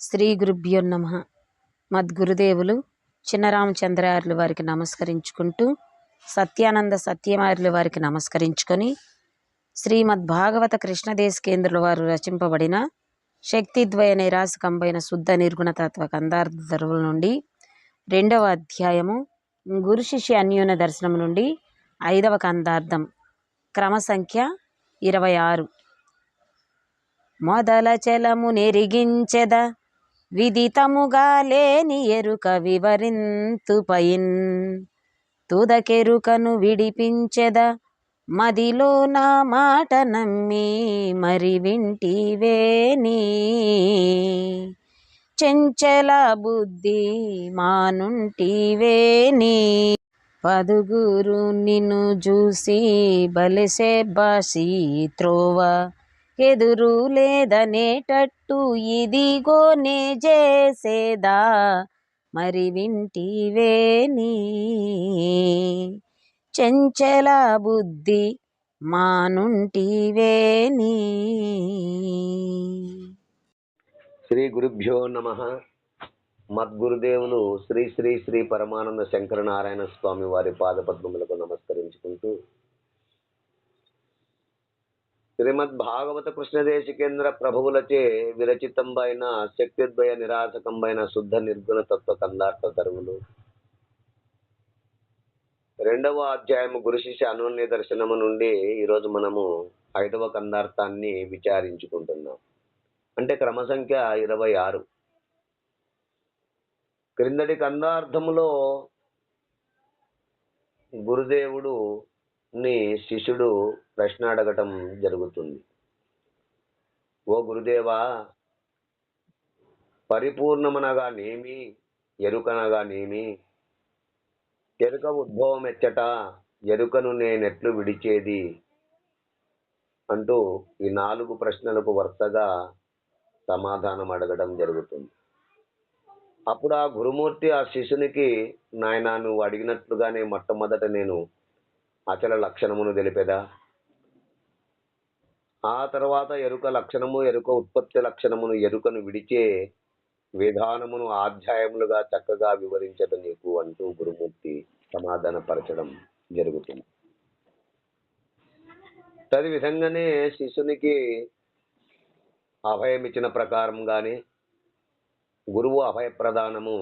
శ్రీ గురుభ్యో నమ. మద్గురుదేవులు చిన్నరామచంద్రార్యులు వారికి నమస్కరించుకుంటూ సత్యానంద సత్యమార్యులు వారికి నమస్కరించుకొని శ్రీమద్ భాగవత కృష్ణదేశ కేంద్రుల వారు రచింపబడిన శక్తిద్వయ నిరాశకంబైన శుద్ధ నిర్గుణ తత్వ కందార్థ ధరువుల నుండి రెండవ అధ్యాయము గురు శిష్య అన్యోన్య దర్శనం నుండి ఐదవ కందార్థం క్రమ సంఖ్య ఇరవై ఆరు. మొదల చలము నెరిగించెద విదితముగా లేని ఎరుక వివరింతుపయిన్. తుదకెరుకను విడిపించెద మదిలో నా మాట నమ్మి మరి వింటివేని చెంచల బుద్ధి మానుంటివేని పదుగురు నిన్ను చూసి బలిసే బాసి త్రోవ ఎదురు లేదనేటట్టు ఇదిగోనే చేసేదా? మరి వింటివేని చెంచల బుద్ధి మానుంటివేని శ్రీ గురుభ్యో నమ. మద్గురుదేవులు శ్రీ శ్రీ శ్రీ పరమానంద శంకర నారాయణ స్వామి వారి పాదపద్మములకు నమస్కరించుకుంటూ శ్రీమద్ భాగవత కృష్ణదేశికేంద్ర ప్రభువులచే విరచితంబైన శక్తిద్వయ నిరాశకంబైన శుద్ధ నిర్గుణ తత్వ కందార్థ తరువులు రెండవ అధ్యాయము గురుశిష్య అనోన్య దర్శనము నుండి ఈరోజు మనము ఐదవ కందార్థాన్ని విచారించుకుంటున్నాం. అంటే క్రమ సంఖ్య ఇరవై ఆరు. క్రిందటి కందార్థములో గురుదేవుడు ని శిష్యుడు ప్రశ్న అడగటం జరుగుతుంది. ఓ గురుదేవా పరిపూర్ణమనగా నేమి ఎరుకనగా నేమి ఎరుక ఉద్భవం ఎచ్చట ఎరుకను నేనెట్లు విడిచేది? అంటూ ఈ నాలుగు ప్రశ్నలకు వరుసగా సమాధానం అడగడం జరుగుతుంది. అప్పుడు ఆ గురుమూర్తి ఆ శిష్యునికి నాయన నువ్వు అడిగినట్లుగానే మొట్టమొదట నేను అచల లక్షణమును తెలిపేదా? ఆ తర్వాత ఎరుక లక్షణము ఎరుక ఉత్పత్తి లక్షణమును ఎరుకను విడిచే విధానమును అధ్యాయములుగా చక్కగా వివరించదు నీకు అంటూ గురుమూర్తి సమాధానపరచడం జరుగుతుంది. తది విధంగానే శిష్యునికి అభయం ఇచ్చిన ప్రకారంగానే గురువు అభయప్రదానము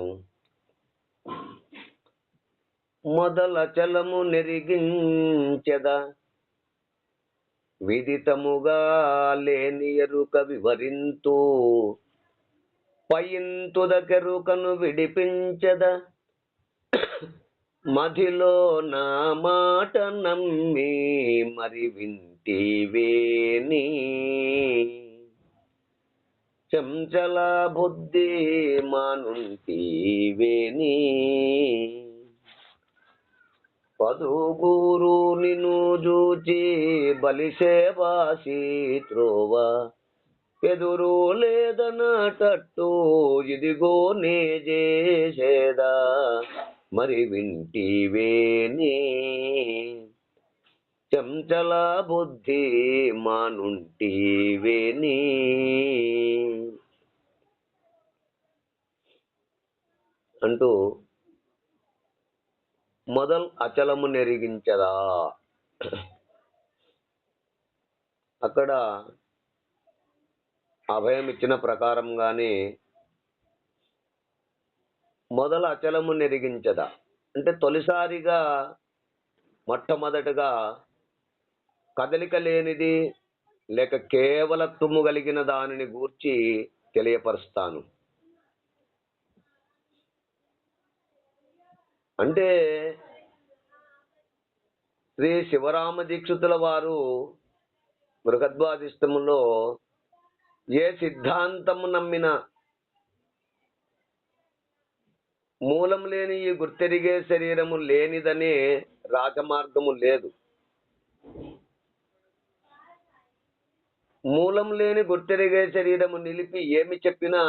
మొదల చలము నెరిగించెద. విదితముగా లేని ఎరుక వివరింతు పయింతుదకెరుకను విడిపించద. మధిలో నా మాట నమ్మి మరి వింటివేని చంచలా బుద్ధి మానుంటివేని పదుగురు నిను జూచి బలిసేవాసి త్రోవ ఎదురు లేదనటట్టు ఇదిగో నే చేసేదా. మరి వింటివేని చంచల బుద్ధి మానుంటివేని అంటూ మొదల్ అచలము నెరిగించదా? అక్కడ అభయం ఇచ్చిన ప్రకారంగానే మొదల అచలము నెరిగించదా? అంటే తొలిసారిగా మొట్టమొదటగా కదలిక లేనిది లేక కేవలత్వము కలిగిన దానిని గూర్చి తెలియపరుస్తాను. అంటే శ్రీ శివరామ దీక్షితుల వారు బృహద్వాదిష్టములో ఏ సిద్ధాంతము నమ్మిన మూలం లేని ఈ గుర్తెరిగే శరీరము లేనిదనే రాజమార్గము లేదు. మూలం లేని గుర్తెరిగే శరీరము నిలిపి ఏమి చెప్పినా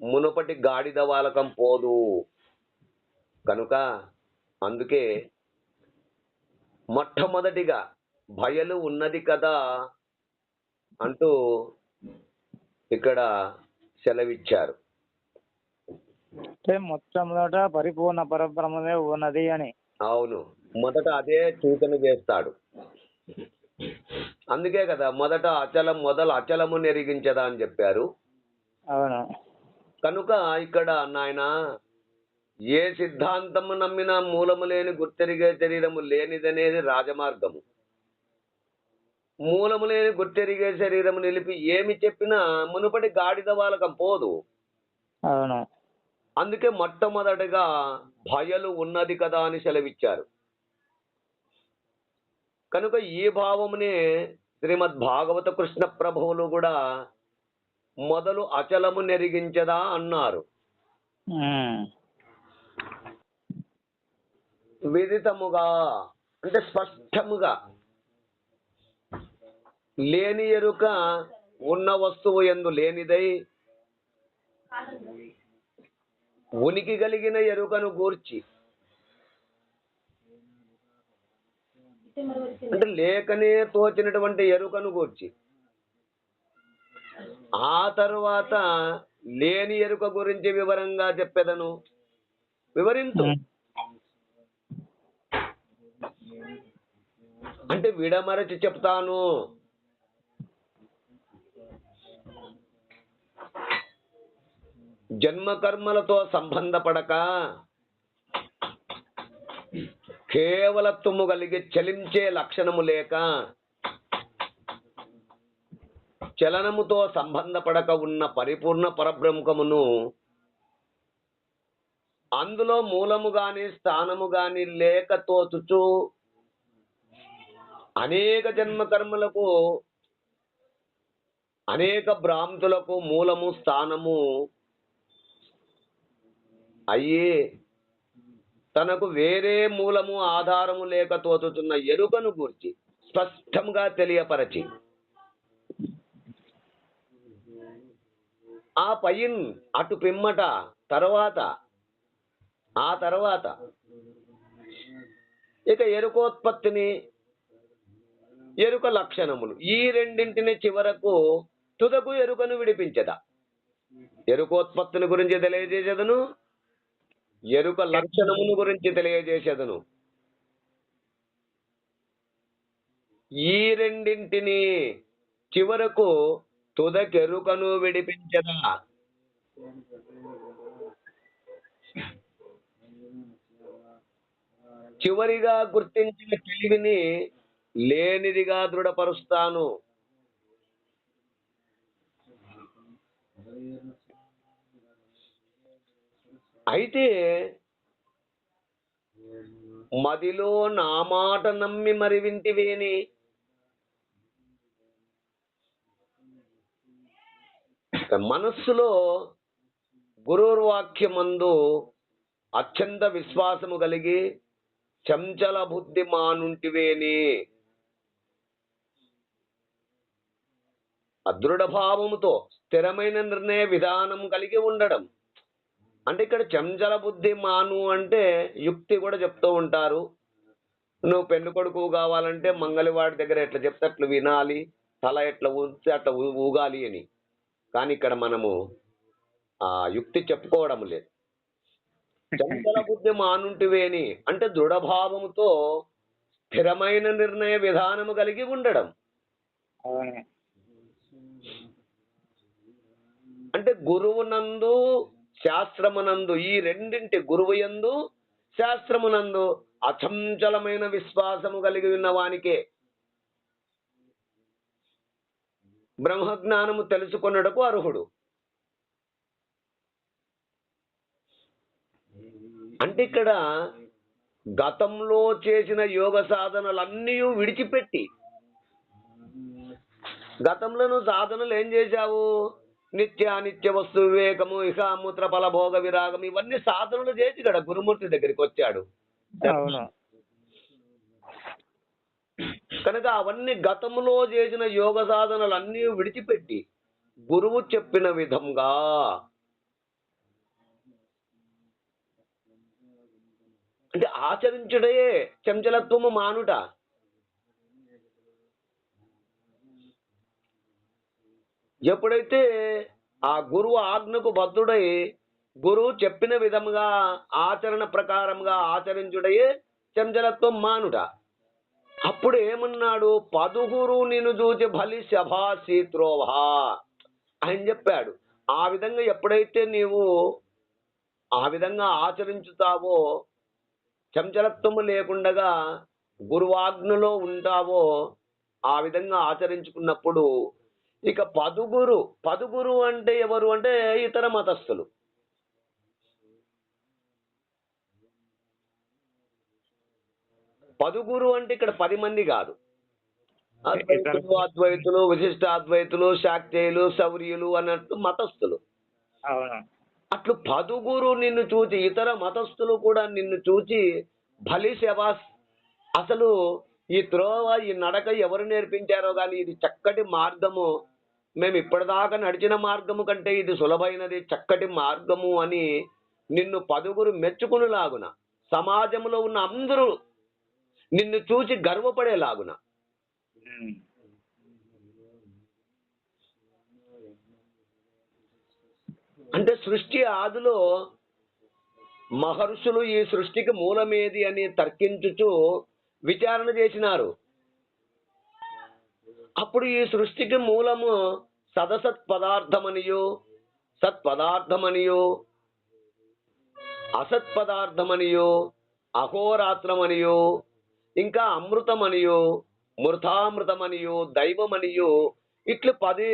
మునుపటి గాడిద వాలకం పోదు. కనుక అందుకే మొట్టమొదటిగా భయలు ఉన్నది కదా అంటూ ఇక్కడ సెలవిచ్చారు. అంటే మొట్టమొదట పరిపూర్ణ పరబ్రహ్మమే ఉన్నది అని. అవును. మొదట అదే సూచన చేస్తాడు. అందుకే కదా మొదట అచలం మొదలు అచలము నెరిగించదా అని చెప్పారు. అవును. కనుక ఇక్కడ నాయన ఏ సిద్ధాంతము నమ్మినా మూలము లేని గుర్తెరిగే శరీరము లేనిదనేది రాజమార్గము. మూలము లేని గుర్తెరిగే శరీరము నిలిపి ఏమి చెప్పినా మునుపటి గాడిద వాళ్ళకం పోదు. అవును. అందుకే మొట్టమొదటిగా భయలు ఉన్నది కదా అని సెలవిచ్చారు. కనుక ఈ భావమునే శ్రీమద్ భాగవత కృష్ణ ప్రభువులు కూడా మొదలు అచలము నెరిగించదా అన్నారు. విదితముగా అంటే స్పష్టముగా. లేని ఎరుక ఉన్న వస్తువు ఎందు లేనిదై ఉనికి కలిగిన ఎరుకను గూర్చి. అంటే లేకనే తోచినటువంటి ఎరుకను గూర్చి. ఆ తరువాత లేని ఎరుక గురించి వివరంగా చెప్పేదను. వివరించు అంటే విడమరచి చెప్తాను. జన్మ కర్మలతో సంబంధపడక కేవలత్వము కలిగి చలించే లక్షణము లేక చలనముతో సంబంధపడక ఉన్న పరిపూర్ణ పరబ్రహ్మమును అందులో మూలము గాని స్థానము గాని లేక తోచుచు అనేక జన్మ కర్మలకు అనేక భ్రాంతులకు మూలము స్థానము అయ్యి తనకు వేరే మూలము ఆధారము లేక తోచుతున్న ఎరుకను గూర్చి స్పష్టంగా తెలియపరచి ఆ పైన్ అటు పిమ్మట తర్వాత ఆ తర్వాత ఇక ఎరుకోత్పత్తిని ఎరుక లక్షణములు. ఈ రెండింటిని చివరకు తుదకు ఎరుకను విడిపించదా. ఎరుకోత్పత్తిని గురించి తెలియజేసేదను ఎరుక లక్షణమును గురించి తెలియజేసేదను. ఈ రెండింటిని చివరకు తుదకెరుకను విడిపించదా. చివరిగా గుర్తించిన తెలివిని లేనిదిగా దృఢపరుస్తాను. అయితే మదిలో నా మాట నమ్మి మరి వింటివేని? మనస్సులో గురుర్వాక్యమందు అత్యంత విశ్వాసము కలిగి చంచల బుద్ధి మానుంటివేని అదృఢభావముతో స్థిరమైన నిర్ణయ విధానం కలిగి ఉండడం. అంటే ఇక్కడ చంచల బుద్ధి మాను అంటే యుక్తి కూడా చెప్తూ ఉంటారు. నువ్వు పెన్ను కొడుకు కావాలంటే మంగళవాడి దగ్గర ఎట్లా చెప్తే అట్లా వినాలి. తల ఎట్లా ఊస్తే అట్లా ఊగాలి అని. కానీ ఇక్కడ మనము ఆ యుక్తి చెప్పుకోవడం లేదు. చంచల బుద్ధి మానుంటివేని అంటే దృఢభావముతో స్థిరమైన నిర్ణయ విధానము కలిగి ఉండడం అవును అంటే గురువునందు శాస్త్రమునందు ఈ రెండింటి గురువు యందు శాస్త్రమునందు అచంచలమైన విశ్వాసము కలిగి ఉన్న వానికే. బ్రహ్మజ్ఞానము తెలుసుకొనుటకు అర్హుడు. అంటే ఇక్కడ గతంలో చేసిన యోగ సాధనలన్నీ విడిచిపెట్టి. గతంలో నువ్వు సాధనలు ఏం చేశావు? నిత్య అనిత్య వస్తు వివేకము ఇహ మూత్ర ఫల భోగ విరాగం ఇవన్నీ సాధనలు చేసి ఇక్కడ గురుమూర్తి దగ్గరికి వచ్చాడు. కనుక అవన్నీ గతంలో చేసిన యోగ సాధనలు అన్నీ విడిచిపెట్టి గురువు చెప్పిన విధంగా అంటే ఆచరించుడే చంచలత్వము మానుట. ఎప్పుడైతే ఆ గురువు ఆజ్ఞకు బద్ధుడై గురువు చెప్పిన విధముగా ఆచరణ ప్రకారంగా ఆచరించుడయే చంచలత్వం మానుట. అప్పుడు ఏమన్నాడు? పదుగురు నిన్ను చూచి బలి శభాసి త్రోవా అని చెప్పాడు. ఆ విధంగా ఎప్పుడైతే నీవు ఆ విధంగా ఆచరించుతావో చంచలత్వము లేకుండగా గురువాజ్ఞలో ఉంటావో ఆ విధంగా ఆచరించుకున్నప్పుడు ఇక పదుగురు పదుగురు అంటే ఎవరు అంటే ఇతర మతస్థులు. పదుగురు అంటే ఇక్కడ పది మంది కాదు. అద్వైతులు అద్వైతులు విశిష్ట అద్వైతులు శాక్తేయులు శౌర్యులు అన్నట్టు మతస్థులు. అట్లు పదుగురు నిన్ను చూచి ఇతర మతస్థులు కూడా నిన్ను చూచి బలి శవాస్ అసలు ఈ త్రోవ ఈ నడక ఎవరు నేర్పించారో కానీ ఇది చక్కటి మార్గము మేము ఇప్పటిదాకా నడిచిన మార్గము కంటే ఇది సులభైనది చక్కటి మార్గము అని నిన్ను పదుగురు మెచ్చుకునేలాగున సమాజంలో ఉన్న అందరూ నిన్ను చూచి గర్వపడేలాగున. అంటే సృష్టి ఆదిలో మహర్షులు ఈ సృష్టికి మూలమేది అని తర్కించుచు విచారణ చేసినారు. అప్పుడు ఈ సృష్టికి మూలము సదసత్ పదార్థమనియు సత్పదార్థమనియు అసత్ పదార్థమనియు అహోరాత్రమనియు ఇంకా అమృతమనియో మృతామృతమనియో దైవమనియో ఇట్లు పది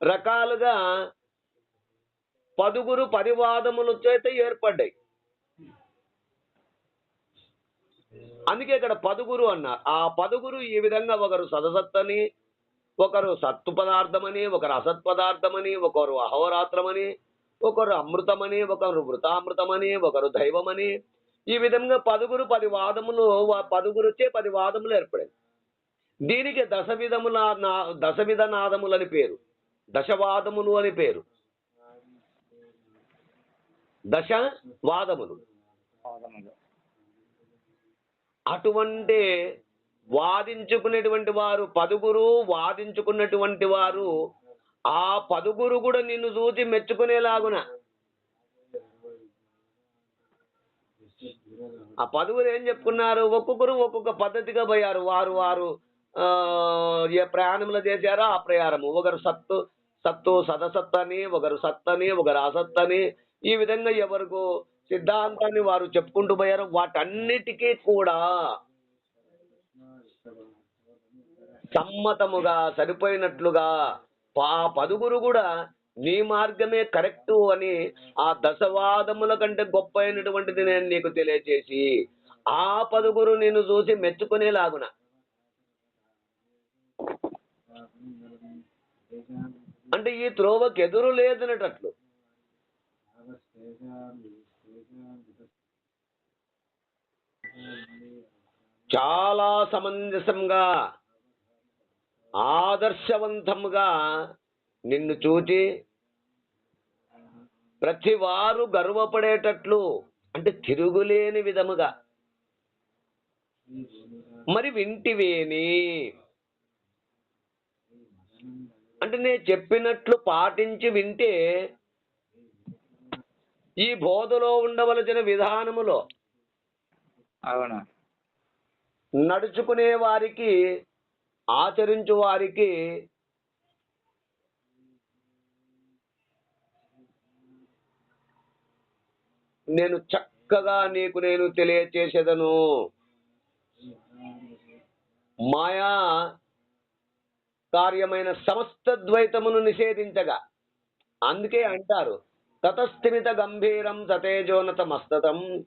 రకాలుగా పదుగురు పరివాదముల చేత ఏర్పడ్డాయి. అందుకే ఇక్కడ పదుగురు అన్నారు. ఆ పదుగురు ఈ విధంగా ఒకరు సదసత్తని ఒకరు సత్తు పదార్థమని ఒకరు అసత్ పదార్థమని ఒకరు అహోరాత్రమని ఒకరు అమృతమని ఒకరు మృతామృతమని ఒకరు దైవమని. ఈ విధంగా పదుగురు పది వాదములు పదుగురుచే పది వాదములు ఏర్పడాయి. దీనికి దశ విధముల నా- దశ విధ నాదములని పేరు. దశవాదములు అని పేరు. దశ వాదములు. అటువంటి వాదించుకునేటువంటి వారు పదుగురు వాదించుకున్నటువంటి వారు ఆ పదుగురు కూడా నిన్ను చూసి మెచ్చుకునేలాగున. ఆ పదుగురు ఏం చెప్పుకున్నారు? ఒక్కొక్కరు ఒక్కొక్క పద్ధతిగా పోయారు. వారు వారు ఆ, ఏ ప్రయాణంలో చేశారో ఆ ప్రయాణము. ఒకరు సత్తు సత్తు సదసత్తని ఒకరు సత్తని ఒకరు అసత్తని. ఈ విధంగా ఎవరికు సిద్ధాంతాన్ని వారు చెప్పుకుంటూ పోయారు. వాటన్నిటికీ కూడా సమ్మతముగా సరిపోయినట్లుగా ఆ పదుగురు కూడా నీ మార్గమే కరెక్టు అని ఆ దశవాదముల కంటే గొప్ప అయినటువంటిది నేను నీకు తెలియచేసి ఆ పదుగురు నేను చూసి మెచ్చుకునేలాగున. అంటే ఈ త్రోవకి ఎదురు లేదనేటట్లు. చాలా సమంజసంగా ఆదర్శవంతంగా నిన్ను చూచి ప్రతి వారు గర్వపడేటట్లు అంటే తిరుగులేని విధముగా. మరి వింటివేని అంటే నేను చెప్పినట్లు పాటించి వింటే ఈ బోధలో ఉండవలసిన విధానములో అవును? నడుచుకునే వారికి ఆచరించు వారికి నేను చక్కగా నీకు నేను తెలియచేసేదను. మాయా కార్యమైన సమస్త ద్వైతమును నిషేధించగా. అందుకే అంటారు తతస్థిమిత గంభీరం సతేజోనత మస్తతం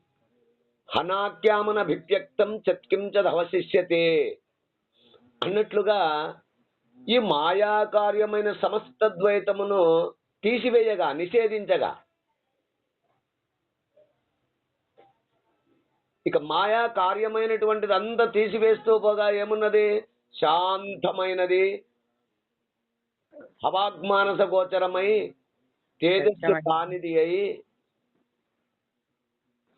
హనాక్యామన భివ్యక్తం చత్కించదవశిష్యతే. అన్నట్లుగా ఈ మాయాకార్యమైన సమస్త ద్వైతమును తీసివేయగా నిషేధించగా. ఇక మాయా కార్యమైనటువంటిది అంతా తీసివేస్తూ పోగా ఏమున్నది? శాంతమైనది. హవాగ్మానస గోచరమై తేజస్సు కానిది అయి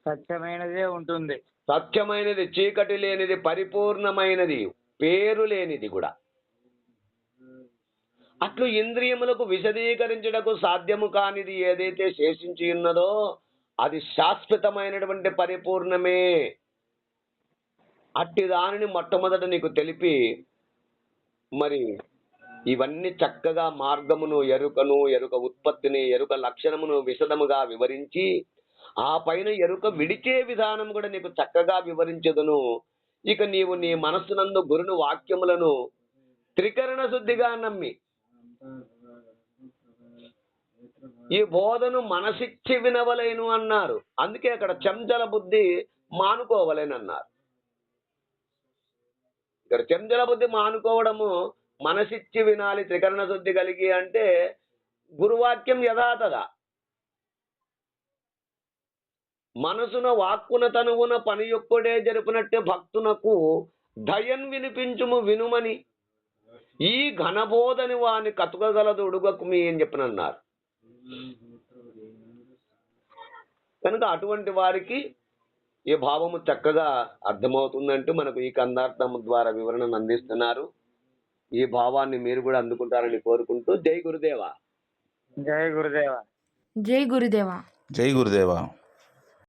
స్వచ్ఛమైనదే ఉంటుంది. సత్యమైనది చీకటి లేనిది పరిపూర్ణమైనది. పేరు లేనిది కూడా. అట్లు ఇంద్రియములకు విశదీకరించుటకు సాధ్యము కానిది ఏదైతే శేషించి ఉన్నదో అది శాశ్వతమైనటువంటి పరిపూర్ణమే. అట్టి దానిని మొట్టమొదట నీకు తెలిపి మరి ఇవన్నీ చక్కగా మార్గమును ఎరుకను ఎరుక ఉత్పత్తిని ఎరుక లక్షణమును విశదముగా వివరించి ఆ పైన ఎరుక విడిచే విధానం కూడా నీకు చక్కగా వివరించదును. ఇక నీవు నీ మనస్సునందు గురుని వాక్యములను త్రికరణ శుద్ధిగా నమ్మి ఈ బోధను మనసిచ్చి వినవలేను అన్నారు. అందుకే అక్కడ చెంచల బుద్ధి మానుకోవలేనన్నారు. ఇక్కడ చెంచల బుద్ధి మానుకోవడము మనసిచ్చి వినాలి త్రికరణ శుద్ధి కలిగి అంటే గురువాక్యం యథాతథ. మనసున వాక్కున తనువున పని యొక్కడే జరుపునట్టే భక్తునకు దయన్ వినిపించుము వినుమని. ఈ ఘనబోధని వాని కతుకగలదు ఉడుగకు మీ అని చెప్పనన్నారు. కనుక అటువంటి వారికి ఈ భావము చక్కగా అర్థమవుతుందంటూ మనకు ఈ కందార్థము ద్వారా వివరణను అందిస్తున్నారు. ఈ భావాన్ని మీరు కూడా అందుకుంటారని కోరుకుంటూ జై గురుదేవా. జై గురుదేవ. జై గురుదేవా. జై గురుదేవా.